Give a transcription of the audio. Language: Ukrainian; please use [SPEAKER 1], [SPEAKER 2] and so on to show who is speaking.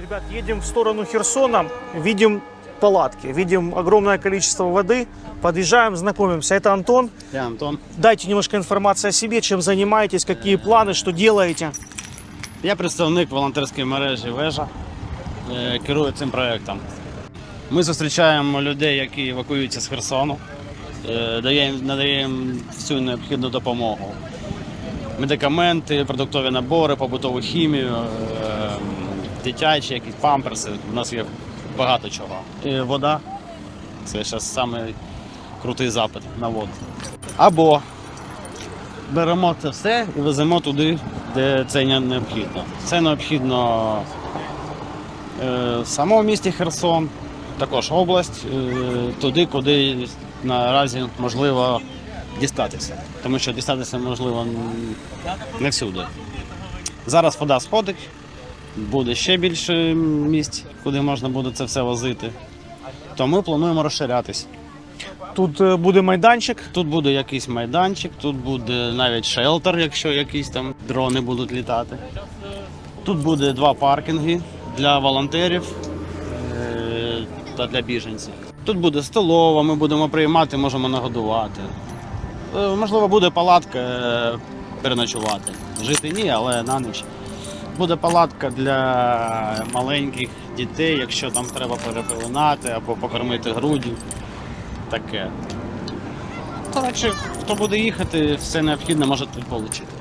[SPEAKER 1] Ребят, едем в сторону Херсона, видим палатки, видим огромное количество воды, подъезжаем, знакомимся. Это Антон.
[SPEAKER 2] Я Антон.
[SPEAKER 1] Дайте немножко информации о себе, чем занимаетесь, какие планы, что делаете.
[SPEAKER 2] Я представник волонтерської мережі Вежа, е, керую цим проєктом. Ми зустрічаємо людей, які евакуюються з Херсону, е, даємо, надаємо всю необхідну допомогу. Медикаменти, продуктові набори, побутову хімію, е, Дитячі, якісь памперси. У нас є багато чого. І вода це зараз крутий запит на воду. Або беремо це все і веземо туди, де це не- необхідно. Це необхідно е, в самому місті Херсон, також область, е, туди, куди наразі можливо дістатися. Тому що дістатися можливо не всюди. Зараз вода сходить, буде ще більше місць, куди можна буде це все возити. То ми плануємо розширятись.
[SPEAKER 1] Тут е, буде майданчик.
[SPEAKER 2] Тут буде якийсь майданчик, тут буде навіть шелтер, якщо якісь там дрони будуть літати. Тут буде два паркінги для волонтерів е, та для біженців. Тут буде столова, ми будемо приймати, можемо нагодувати. Е, Можливо, буде палатка переночувати. Жити ні, але на ніч. Буде палатка для маленьких дітей, якщо там треба перепилинати або покормити груддю. Таке. Коротше, хто буде їхати, все необхідне може тут отримати.